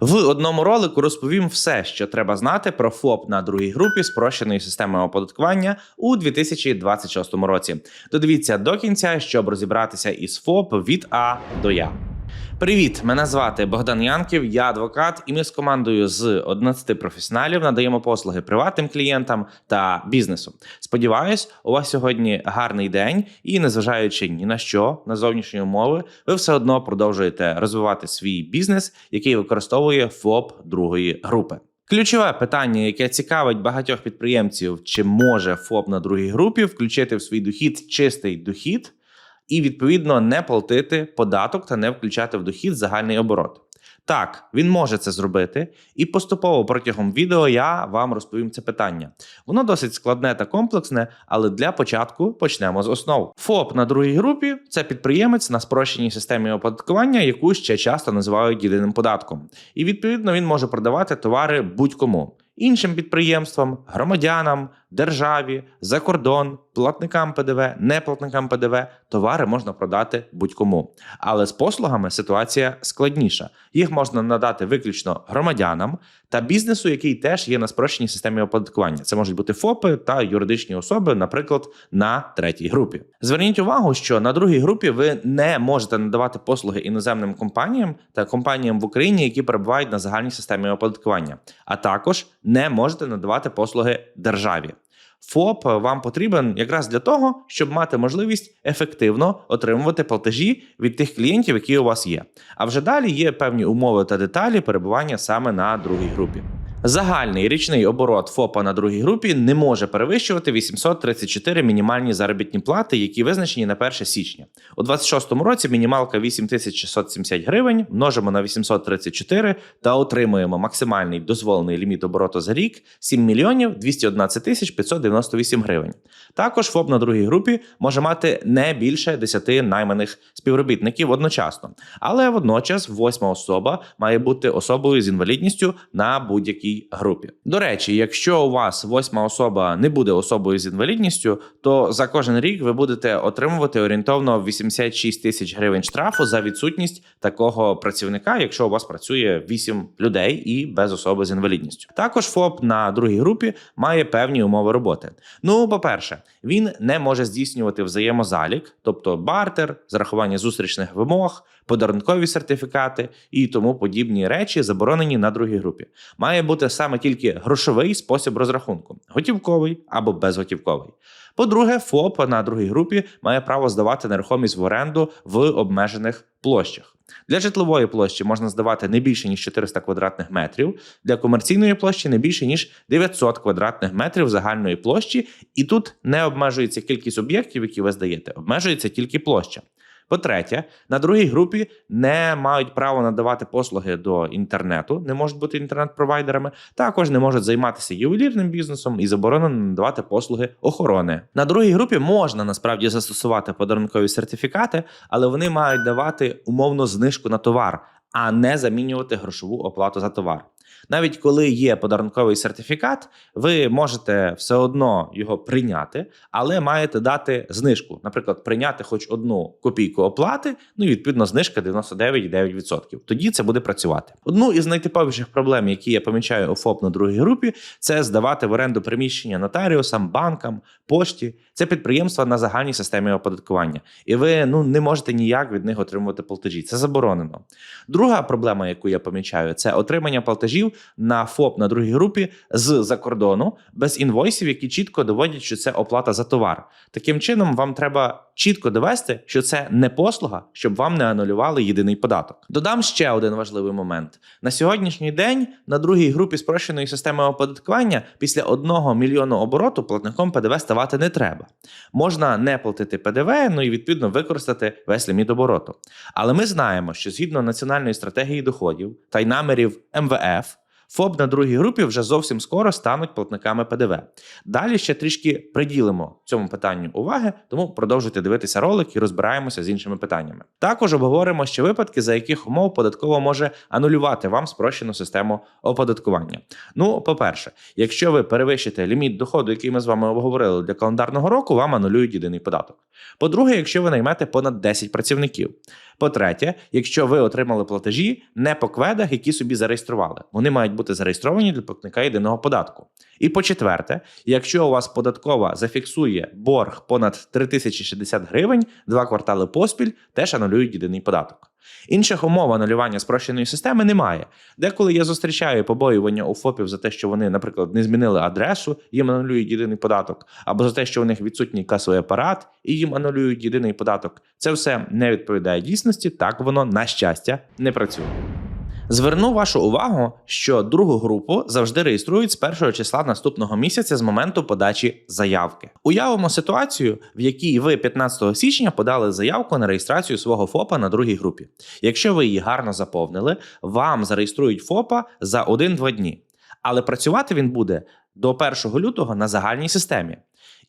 В одному ролику розповім все, що треба знати про ФОП на другій групі спрощеної системи оподаткування у 2026 році. Додивіться до кінця, щоб розібратися із ФОП від А до Я. Привіт, мене звати Богдан Янків, я адвокат, і ми з командою з 11 професіоналів надаємо послуги приватним клієнтам та бізнесу. Сподіваюсь, у вас сьогодні гарний день, і незважаючи ні на що, на зовнішні умови, ви все одно продовжуєте розвивати свій бізнес, який використовує ФОП другої групи. Ключове питання, яке цікавить багатьох підприємців, чи може ФОП на другій групі включити в свій дохід чистий дохід і відповідно не платити податок та не включати в дохід загальний оборот. Так, він може це зробити, і поступово протягом відео я вам розповім це питання. Воно досить складне та комплексне, але для початку почнемо з основ. ФОП на другій групі це підприємець на спрощеній системі оподаткування, яку ще часто називають єдиним податком. І відповідно він може продавати товари будь-кому. Іншим підприємствам, громадянам, державі, за кордон, платникам ПДВ, неплатникам ПДВ товари можна продати будь-кому. Але з послугами ситуація складніша. Їх можна надати виключно громадянам та бізнесу, який теж є на спрощеній системі оподаткування. Це можуть бути ФОПи та юридичні особи, наприклад, на третій групі. Зверніть увагу, що на другій групі ви не можете надавати послуги іноземним компаніям та компаніям в Україні, які перебувають на загальній системі оподаткування, а також не можете надавати послуги державі. ФОП вам потрібен якраз для того, щоб мати можливість ефективно отримувати платежі від тих клієнтів, які у вас є. А вже далі є певні умови та деталі перебування саме на другій групі. Загальний річний оборот ФОПа на другій групі не може перевищувати 834 мінімальні заробітні плати, які визначені на 1 січня. У 2026 році мінімалка 8670 гривень, множимо на 834 та отримуємо максимальний дозволений ліміт обороту за рік 7 мільйонів 211 тисяч 598 гривень. Також ФОП на другій групі може мати не більше 10 найманих співробітників одночасно, але водночас восьма особа має бути особою з інвалідністю на будь-якій групі. До речі, якщо у вас восьма особа не буде особою з інвалідністю, то за кожен рік ви будете отримувати орієнтовно 86 тисяч гривень штрафу за відсутність такого працівника, якщо у вас працює 8 людей і без особи з інвалідністю. Також ФОП на другій групі має певні умови роботи. Ну, по-перше, він не може здійснювати взаємозалік, тобто бартер, зарахування зустрічних вимог, подарункові сертифікати і тому подібні речі заборонені на другій групі. Має бути саме тільки грошовий спосіб розрахунку готівковий або безготівковий. По-друге, ФОП на другій групі має право здавати нерухомість в оренду в обмежених площах. Для житлової площі можна здавати не більше ніж 400 квадратних метрів, для комерційної площі не більше ніж 900 квадратних метрів загальної площі, і тут не обмежується кількість об'єктів, які ви здаєте, обмежується тільки площа. По-третє, на другій групі не мають право надавати послуги до інтернету, не можуть бути інтернет-провайдерами, також не можуть займатися ювелірним бізнесом і заборонено надавати послуги охорони. На другій групі можна насправді застосувати подарункові сертифікати, але вони мають давати умовну знижку на товар, а не замінювати грошову оплату за товар. Навіть коли є подарунковий сертифікат, ви можете все одно його прийняти, але маєте дати знижку. Наприклад, прийняти хоч одну копійку оплати, ну і відповідно знижка 99,9%. Тоді це буде працювати. Одну із найтиповіших проблем, які я помічаю у ФОП на другій групі, це здавати в оренду приміщення нотаріусам, банкам, пошті. Це підприємства на загальній системі оподаткування, і ви ну не можете ніяк від них отримувати платежі. Це заборонено. Друга проблема, яку я помічаю, це отримання платежів на ФОП на другій групі з-за кордону без інвойсів, які чітко доводять, що це оплата за товар. Таким чином, вам треба чітко довести, що це не послуга, щоб вам не анулювали єдиний податок. Додам ще один важливий момент: на сьогоднішній день на другій групі спрощеної системи оподаткування після одного мільйону обороту платником ПДВ ставати не треба. Можна не платити ПДВ, ну і відповідно використати весь ліміт обороту. Але ми знаємо, що згідно національної стратегії доходів та й намірів МВФ. ФОП на другій групі вже зовсім скоро стануть платниками ПДВ. Далі ще трішки приділимо цьому питанню уваги, тому продовжуйте дивитися ролик і розбираємося з іншими питаннями. Також обговоримо ще випадки, за яких умов податково може анулювати вам спрощену систему оподаткування. Ну, по-перше, якщо ви перевищите ліміт доходу, який ми з вами обговорили для календарного року, вам анулюють єдиний податок. По-друге, якщо ви наймете понад 10 працівників. По-третє, якщо ви отримали платежі не по кведах, які собі зареєстрували, вони мають бути зареєстровані для платника єдиного податку. І по-четверте, якщо у вас податкова зафіксує борг понад 3060 гривень, два квартали поспіль теж анулюють єдиний податок. Інших умов анулювання спрощеної системи немає. Деколи я зустрічаю побоювання у ФОПів за те, що вони, наприклад, не змінили адресу, їм анулюють єдиний податок, або за те, що у них відсутній касовий апарат і їм анулюють єдиний податок. Це все не відповідає дійсності. Так воно на щастя не працює. Зверну вашу увагу, що другу групу завжди реєструють з першого числа наступного місяця з моменту подачі заявки. Уявимо ситуацію, в якій ви 15 січня подали заявку на реєстрацію свого ФОПа на другій групі. Якщо ви її гарно заповнили, вам зареєструють ФОПа за 1-2 дні. Але працювати він буде до 1 лютого на загальній системі.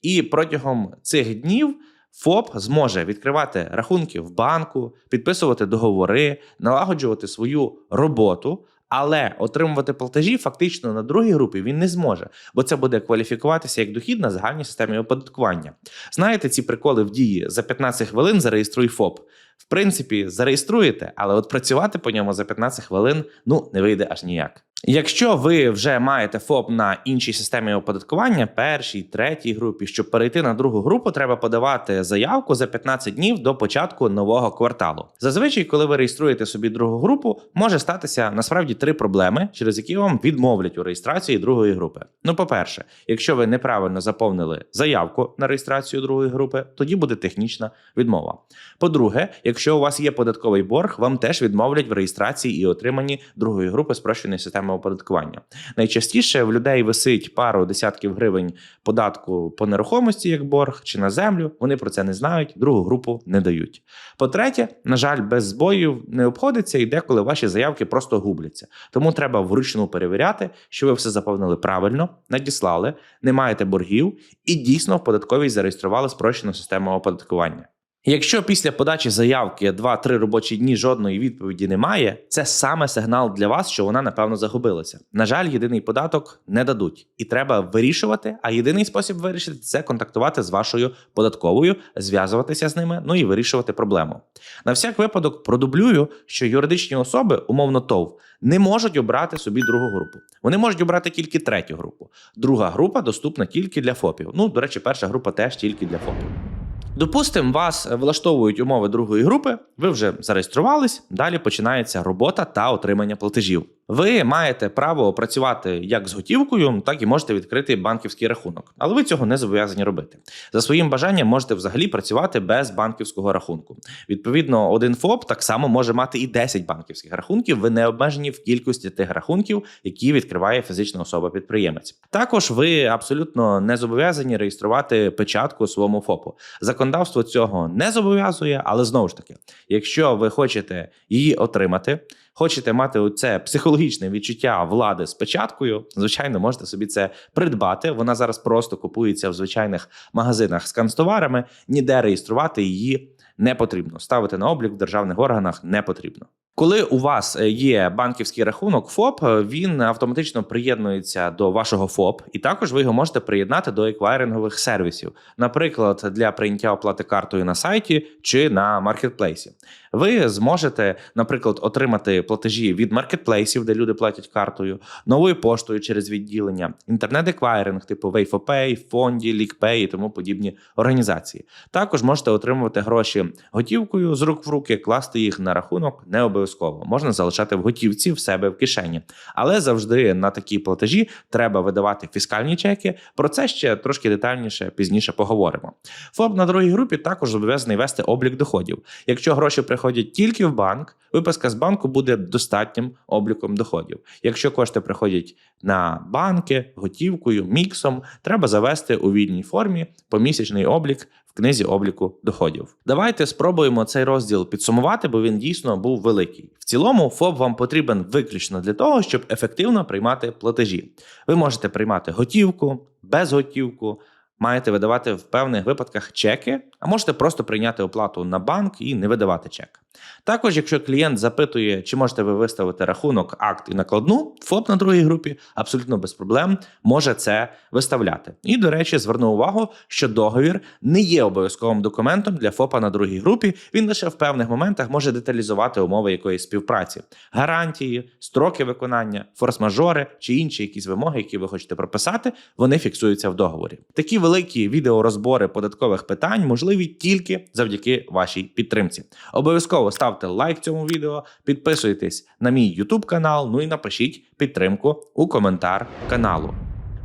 І протягом цих днів ФОП зможе відкривати рахунки в банку, підписувати договори, налагоджувати свою роботу, але отримувати платежі фактично на другій групі він не зможе, бо це буде кваліфікуватися як дохід на загальній системі оподаткування. Знаєте, ці приколи в дії за 15 хвилин зареєструй ФОП. В принципі, зареєструєте, але от працювати по ньому за 15 хвилин ну не вийде аж ніяк. Якщо ви вже маєте ФОП на іншій системі оподаткування, першій, третій групі, щоб перейти на другу групу, треба подавати заявку за 15 днів до початку нового кварталу. Зазвичай, коли ви реєструєте собі другу групу, може статися насправді три проблеми, через які вам відмовлять у реєстрації другої групи. Ну, по-перше, якщо ви неправильно заповнили заявку на реєстрацію другої групи, тоді буде технічна відмова. По-друге, якщо у вас є податковий борг, вам теж відмовлять в реєстрації і отриманні другої групи спрощеної системи оподаткування. Найчастіше в людей висить пару десятків гривень податку по нерухомості як борг чи на землю. Вони про це не знають, другу групу не дають. По-третє, на жаль, без збоїв не обходиться і деколи ваші заявки просто губляться. Тому треба вручну перевіряти, що ви все заповнили правильно, надіслали, не маєте боргів і дійсно в податковій зареєстрували спрощену систему оподаткування. Якщо після подачі заявки 2-3 робочі дні жодної відповіді немає, це саме сигнал для вас, що вона напевно загубилася. На жаль, єдиний податок не дадуть, і треба вирішувати. А єдиний спосіб вирішити це контактувати з вашою податковою, зв'язуватися з ними, ну і вирішувати проблему. На всяк випадок продублюю, що юридичні особи, умовно ТОВ, не можуть обрати собі другу групу. Вони можуть обрати тільки третю групу. Друга група доступна тільки для ФОПів. Ну, до речі, перша група теж тільки для ФОПів. Допустимо, вас влаштовують умови другої групи, ви вже зареєструвались, далі починається робота та отримання платежів. Ви маєте право працювати як з готівкою, так і можете відкрити банківський рахунок, але ви цього не зобов'язані робити. За своїм бажанням можете взагалі працювати без банківського рахунку. Відповідно, один ФОП так само може мати і 10 банківських рахунків. Ви не обмежені в кількості тих рахунків, які відкриває фізична особа-підприємець. Також ви абсолютно не зобов'язані реєструвати печатку своєму ФОПу. Законодавство цього не зобов'язує, але знову ж таки, якщо ви хочете її отримати. Хочете мати це психологічне відчуття влади з печаткою, звичайно, можете собі це придбати. Вона зараз просто купується в звичайних магазинах з канцтоварами. Ніде реєструвати її не потрібно. Ставити на облік в державних органах не потрібно. Коли у вас є банківський рахунок ФОП, він автоматично приєднується до вашого ФОП, і також ви його можете приєднати до еквайрингових сервісів, наприклад, для прийняття оплати картою на сайті чи на маркетплейсі. Ви зможете, наприклад, отримати платежі від маркетплейсів, де люди платять картою, новою поштою через відділення, інтернет-еквайринг, типу Wayfopay, Фонді, Лікпей і тому подібні організації. Також можете отримувати гроші готівкою з рук в руки, класти їх на рахунок не обов'язково. Можна залишати в готівці в себе в кишені, але завжди на такі платежі треба видавати фіскальні чеки. Про це ще трошки детальніше пізніше поговоримо. ФОП на другій групі також зобов'язаний вести облік доходів. Якщо гроші приходять тільки в банк, виписка з банку буде достатнім обліком доходів. Якщо кошти приходять на банки, готівкою, міксом, треба завести у вільній формі помісячний облік в книзі обліку доходів. Давайте спробуємо цей розділ підсумувати, бо він дійсно був великий. В цілому, ФОП вам потрібен виключно для того, щоб ефективно приймати платежі. Ви можете приймати готівку, безготівку. Маєте видавати в певних випадках чеки, а можете просто прийняти оплату на банк і не видавати чек. Також, якщо клієнт запитує, чи можете ви виставити рахунок, акт і накладну, ФОП на другій групі абсолютно без проблем може це виставляти. І, до речі, зверну увагу, що договір не є обов'язковим документом для ФОПа на другій групі. Він лише в певних моментах може деталізувати умови якоїсь співпраці, гарантії, строки виконання, форс-мажори чи інші якісь вимоги, які ви хочете прописати, вони фіксуються в договорі. Такі великі відеорозбори податкових питань можливі тільки завдяки вашій підтримці. Обов'язково ставте лайк цьому відео, підписуйтесь на мій YouTube канал. Ну і напишіть підтримку у коментар каналу.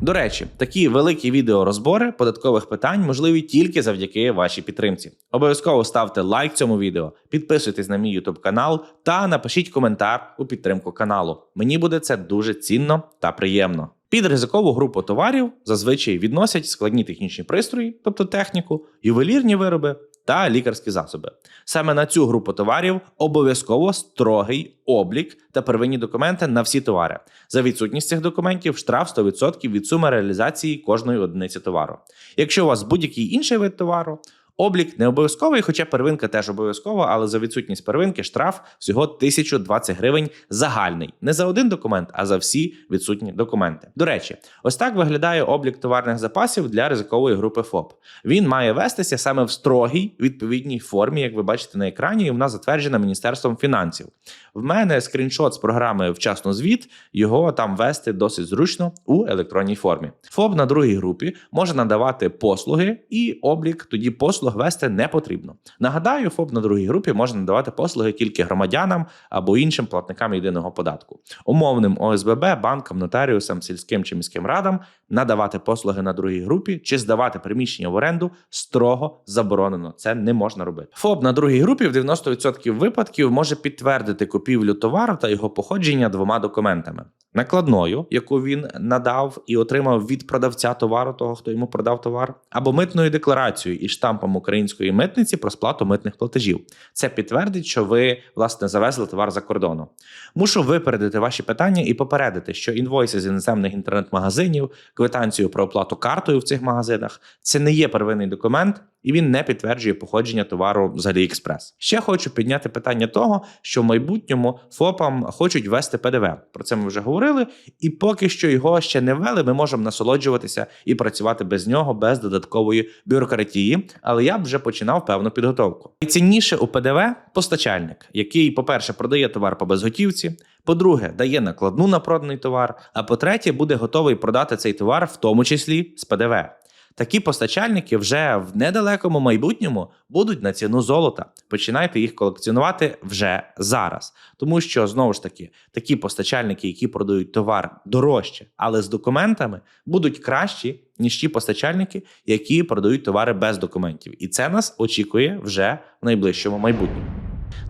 До речі, такі великі відеорозбори податкових питань можливі тільки завдяки вашій підтримці. Обов'язково ставте лайк цьому відео, підписуйтесь на мій YouTube канал та напишіть коментар у підтримку каналу. Мені буде це дуже цінно та приємно. Під ризикову групу товарів зазвичай відносять складні технічні пристрої, тобто техніку, ювелірні вироби та лікарські засоби. Саме на цю групу товарів обов'язково строгий облік та первинні документи на всі товари. За відсутність цих документів штраф 100% від суми реалізації кожної одиниці товару. Якщо у вас будь-який інший вид товару, облік не обов'язковий, хоча первинка теж обов'язкова, але за відсутність первинки штраф всього 1020 гривень загальний. Не за один документ, а за всі відсутні документи. До речі, ось так виглядає облік товарних запасів для ризикової групи ФОП. Він має вестися саме в строгій відповідній формі, як ви бачите на екрані, і вона затверджена Міністерством фінансів. В мене скріншот з програми Вчасно звіт, його там вести досить зручно у електронній формі. ФОП на другій групі може надавати послуги, і облік тоді послуг вести не потрібно. Нагадаю, ФОП на другій групі може надавати послуги тільки громадянам або іншим платникам єдиного податку, умовним ОСББ, банкам, нотаріусам, сільським чи міським радам надавати послуги на другій групі чи здавати приміщення в оренду строго заборонено. Це не можна робити. ФОП на другій групі в 90% випадків може підтвердити купівлю товару та його походження двома документами: накладною, яку він надав і отримав від продавця товару, того хто йому продав товар, або митною декларацією і штампом української митниці про сплату митних платежів. Це підтвердить, що ви власне завезли товар за кордону. Мушу випередити ваші питання і попередити, що інвойси з іноземних інтернет-магазинів, квитанцію про оплату картою в цих магазинах це не є первинний документ. І він не підтверджує походження товару з AliExpress. Ще хочу підняти питання того, що в майбутньому ФОПам хочуть ввести ПДВ. Про це ми вже говорили, і поки що його ще не ввели, ми можемо насолоджуватися і працювати без нього, без додаткової бюрократії. Але я б вже починав певну підготовку. Найцінніше у ПДВ постачальник, який, по-перше, продає товар по безготівці. По-друге, дає накладну на проданий товар. А по-третє, буде готовий продати цей товар, в тому числі з ПДВ. Такі постачальники вже в недалекому майбутньому будуть на ціну золота. Починайте їх колекціонувати вже зараз. Тому що знову ж таки такі постачальники, які продають товар дорожче, але з документами, будуть кращі ніж ті постачальники, які продають товари без документів. І це нас очікує вже в найближчому майбутньому.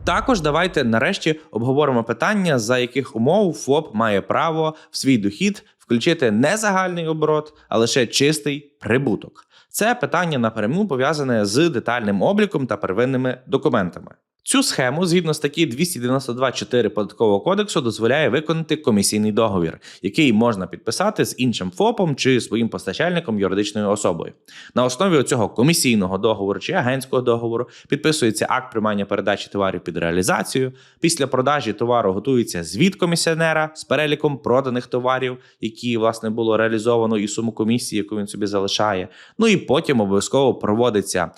Також давайте нарешті обговоримо питання, за яких умов ФОП має право в свій дохід включити не загальний оборот, а лише чистий прибуток. Це питання напряму пов'язане з детальним обліком та первинними документами. Цю схему, згідно статті 292.4 податкового кодексу, дозволяє виконати комісійний договір, який можна підписати з іншим ФОПом чи своїм постачальником юридичною особою. На основі цього комісійного договору чи агентського договору підписується акт приймання передачі товарів під реалізацію. Після продажі товару готується звіт комісіонера з переліком проданих товарів, які власне було реалізовано, і суму комісії, яку він собі залишає. Ну і потім обов'язково проводиться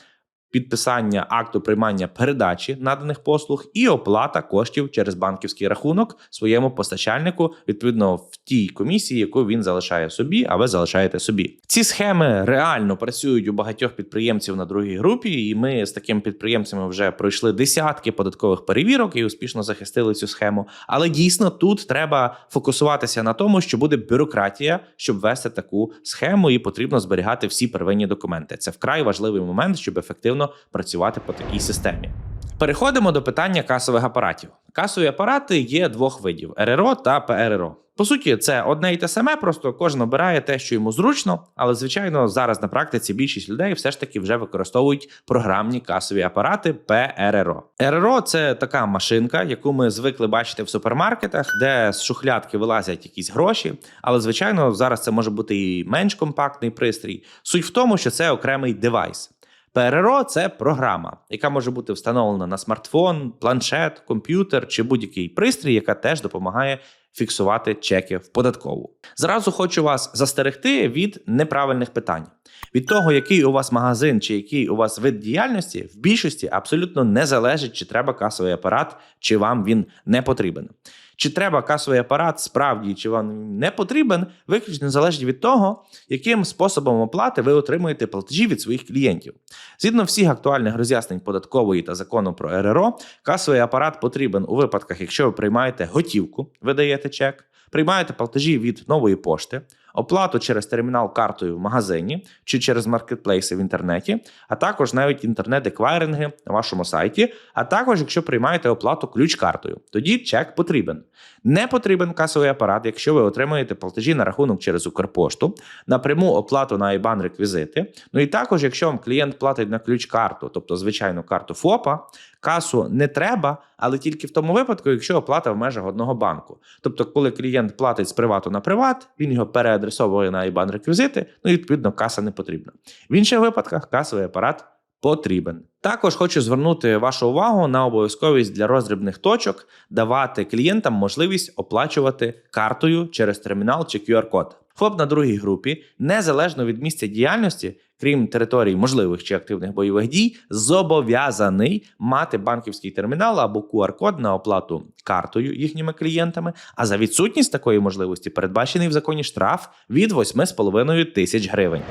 підписання акту приймання передачі наданих послуг і оплата коштів через банківський рахунок своєму постачальнику відповідно в тій комісії, яку він залишає собі, а ви залишаєте собі. Ці схеми реально працюють у багатьох підприємців на другій групі, і ми з такими підприємцями вже пройшли десятки податкових перевірок і успішно захистили цю схему. Але дійсно тут треба фокусуватися на тому, що буде бюрократія, щоб вести таку схему, і потрібно зберігати всі первинні документи. Це вкрай важливий момент, щоб ефективно працювати по такій системі. Переходимо до питання касових апаратів. Касові апарати є двох видів: РРО та ПРРО. По суті, це одне і те саме, просто кожен обирає те, що йому зручно. Але звичайно, зараз на практиці більшість людей все ж таки вже використовують програмні касові апарати ПРРО. РРО це така машинка, яку ми звикли бачити в супермаркетах, де з шухлядки вилазять якісь гроші. Але звичайно, зараз це може бути і менш компактний пристрій. Суть в тому, що це окремий девайс. ПРРО це програма, яка може бути встановлена на смартфон, планшет, комп'ютер чи будь-який пристрій, яка теж допомагає фіксувати чеки в податкову. Зразу хочу вас застерегти від неправильних питань. Від того, який у вас магазин чи який у вас вид діяльності, в більшості абсолютно не залежить, чи треба касовий апарат, чи вам він не потрібен. Чи треба касовий апарат справді, чи вам не потрібен, виключно залежить від того, яким способом оплати ви отримуєте платежі від своїх клієнтів. Згідно всіх актуальних роз'яснень податкової та закону про РРО, касовий апарат потрібен у випадках, якщо ви приймаєте готівку, видаєте чек, приймаєте платежі від нової пошти, оплату через термінал картою в магазині чи через маркетплейси в інтернеті, а також навіть інтернет-еквайринги на вашому сайті, а також якщо приймаєте оплату ключ-картою, тоді чек потрібен. Не потрібен касовий апарат, якщо ви отримуєте платежі на рахунок через Укрпошту, напряму оплату на IBAN реквізити. Ну і також, якщо вам клієнт платить на ключ-карту, тобто звичайну карту ФОПа, касу не треба, але тільки в тому випадку, якщо оплата в межах одного банку. Тобто, коли клієнт платить з привату на приват, він його переадресовує на IBAN реквізити, ну і відповідно каса не потрібна. В інших випадках касовий апарат потрібен. Також хочу звернути вашу увагу на обов'язковість для роздрібних точок давати клієнтам можливість оплачувати картою через термінал чи QR-код. ФОП на другій групі, незалежно від місця діяльності, крім територій можливих чи активних бойових дій, зобов'язаний мати банківський термінал або QR-код на оплату картою їхніми клієнтами. А за відсутність такої можливості передбачений в законі штраф від 8,5 тисяч гривень.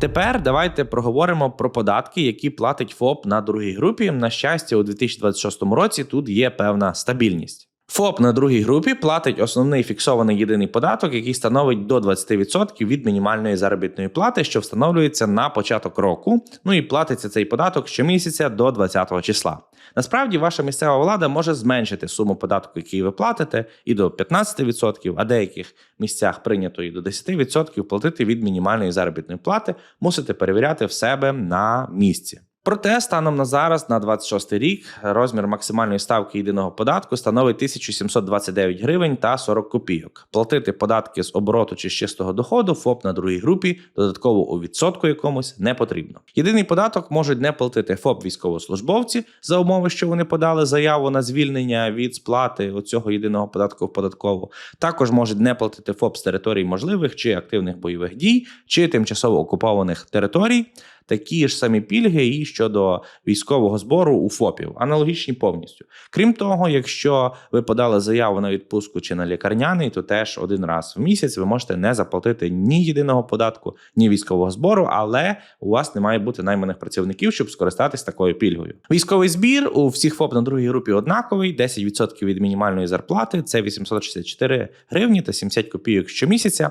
Тепер давайте проговоримо про податки, які платить ФОП на другій групі. На щастя, у 2026 році тут є певна стабільність. ФОП на другій групі платить основний фіксований єдиний податок, який становить до 20% від мінімальної заробітної плати, що встановлюється на початок року. Ну і платиться цей податок щомісяця до 20 числа. Насправді, ваша місцева влада може зменшити суму податку, який ви платите, і до 15%, а деяких місцях прийнято і до 10% платити від мінімальної заробітної плати, мусите перевіряти в себе на місці. Проте станом на зараз, на 26 рік, розмір максимальної ставки єдиного податку становить 1729 гривень та 40 копійок. Платити податки з обороту чи з чистого доходу ФОП на другій групі додатково у відсотку якомусь не потрібно. Єдиний податок можуть не платити ФОП військовослужбовці за умови, що вони подали заяву на звільнення від сплати оцього єдиного податку в податкову. Також можуть не платити ФОП з територій можливих чи активних бойових дій, чи тимчасово окупованих територій такі ж самі пільги і щодо військового збору у ФОПів, аналогічні повністю. Крім того, якщо ви подали заяву на відпустку чи на лікарняний, то теж один раз в місяць ви можете не заплатити ні єдиного податку, ні військового збору, але у вас не має бути найманих працівників, щоб скористатись такою пільгою. Військовий збір у всіх ФОП на другій групі однаковий: 10% від мінімальної зарплати це 864 гривні та 70 копійок щомісяця.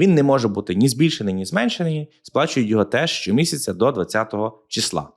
Він не може бути ні збільшений, ні зменшений. Сплачують його теж щомісяця до 20 числа.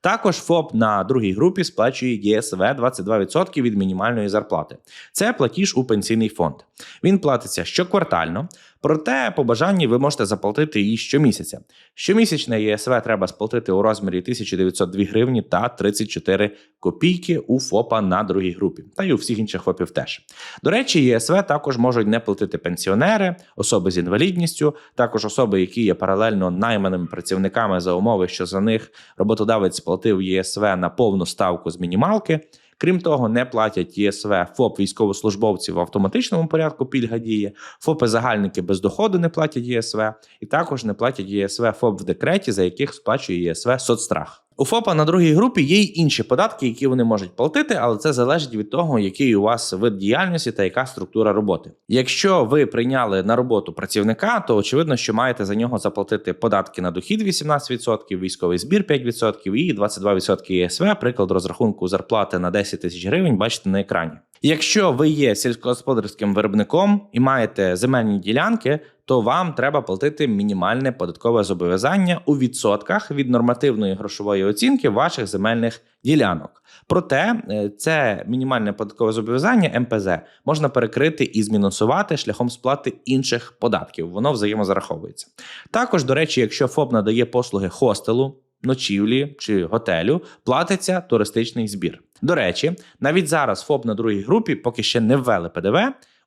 Також ФОП на другій групі сплачує ЄСВ 22% від мінімальної зарплати. Це платіж у пенсійний фонд. Він платиться щоквартально, проте по бажанні ви можете заплатити її щомісяця. Щомісячне ЄСВ треба сплатити у розмірі 1902 гривні та 34 копійки у ФОПа на другій групі, та й у всіх інших ФОПів теж. До речі, ЄСВ також можуть не платити пенсіонери, особи з інвалідністю, також особи, які є паралельно найманими працівниками за умови, що за них роботодавець сплатив ЄСВ на повну ставку з мінімалки. Крім того, не платять ЄСВ ФОП військовослужбовців в автоматичному порядку пільга діє, ФОПи загальники без доходу не платять ЄСВ, і також не платять ЄСВ ФОП в декреті, за яких сплачує ЄСВ соцстрах. У ФОПа на другій групі є й інші податки, які вони можуть платити, але це залежить від того, який у вас вид діяльності та яка структура роботи. Якщо ви прийняли на роботу працівника, то очевидно, що маєте за нього заплатити податки на дохід 18%, військовий збір 5% і 22% ЄСВ. Приклад розрахунку зарплати на 10 тисяч гривень бачите на екрані. Якщо ви є сільськогосподарським виробником і маєте земельні ділянки, то вам треба платити мінімальне податкове зобов'язання у відсотках від нормативної грошової оцінки ваших земельних ділянок. Проте е, це мінімальне податкове зобов'язання МПЗ можна перекрити і змінусувати шляхом сплати інших податків. Воно взаємозараховується. Також, до речі, якщо ФОП надає послуги хостелу. Ночівлі чи готелю платиться туристичний збір. До речі, навіть зараз ФОП на другій групі поки ще не ввели ПДВ.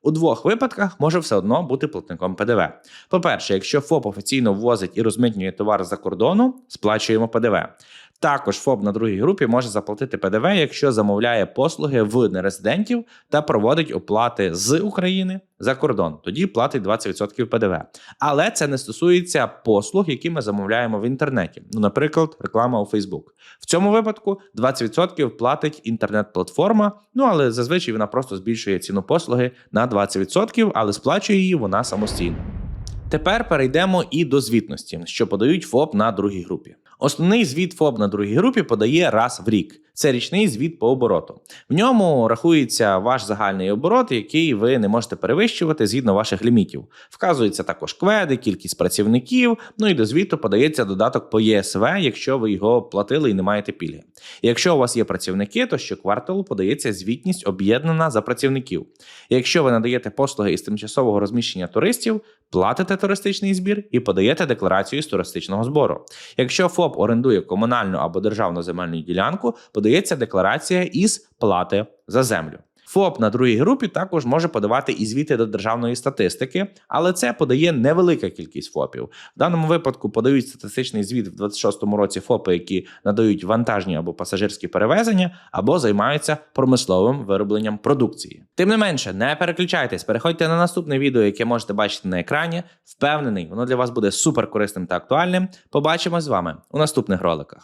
У двох випадках може все одно бути платником ПДВ. По-перше, якщо ФОП офіційно ввозить і розмитнює товар за кордону, сплачуємо ПДВ. Також ФОП на другій групі може заплатити ПДВ, якщо замовляє послуги в нерезидентів та проводить оплати з України за кордон. Тоді платить 20% ПДВ. Але це не стосується послуг, які ми замовляємо в інтернеті. Ну, наприклад, реклама у Facebook. В цьому випадку 20% платить інтернет-платформа. Ну але зазвичай вона просто збільшує ціну послуги на 20%, але сплачує її вона самостійно. Тепер перейдемо і до звітності, що подають ФОП на другій групі. Основний звіт ФОП на другій групі подає раз в рік. Це річний звіт по обороту. В ньому рахується ваш загальний оборот, який ви не можете перевищувати згідно ваших лімітів. Вказується також кведи, кількість працівників. Ну і до звіту подається додаток по ЄСВ, якщо ви його платили і не маєте пільги. Якщо у вас є працівники, то щокварталу подається звітність об'єднана за працівників. Якщо ви надаєте послуги із тимчасового розміщення туристів, платите туристичний збір і подаєте декларацію з туристичного збору. Якщо ФОП орендує комунальну або державну земельну ділянку, подається декларація із плати за землю. ФОП на другій групі також може подавати і звіти до державної статистики, але це подає невелика кількість ФОПів. В даному випадку подають статистичний звіт в 26-му році ФОПи, які надають вантажні або пасажирські перевезення, або займаються промисловим виробленням продукції. Тим не менше, не переключайтесь, переходьте на наступне відео, яке можете бачити на екрані. Впевнений, воно для вас буде супер корисним та актуальним. Побачимось з вами у наступних роликах.